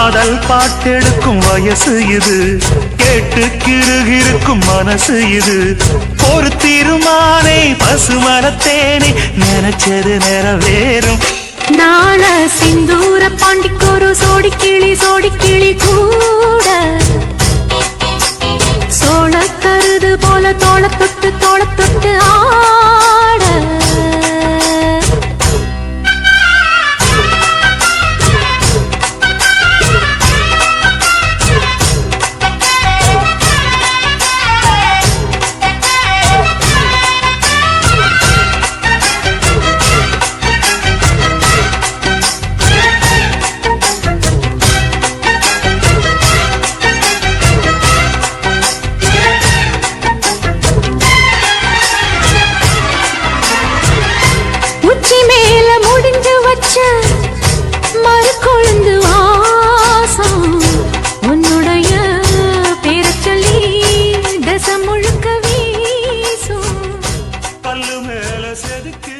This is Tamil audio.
பாடல் பாட்டெடுக்கும் வயசு இது. கேட்டு கிருகிருக்கும் மனசு இது. ஒரு தீருமானே பசுமரத்தேனே நினைச்சது நிறைவேறும். நாள சிந்தூர பாண்டிக்கொரு சோடி கிளி சோடி வச்ச மறு வாசம். உன்னுடைய பேரச் சொல்லி முழுக்க வீசும். பல்லு மேல செதுக்கு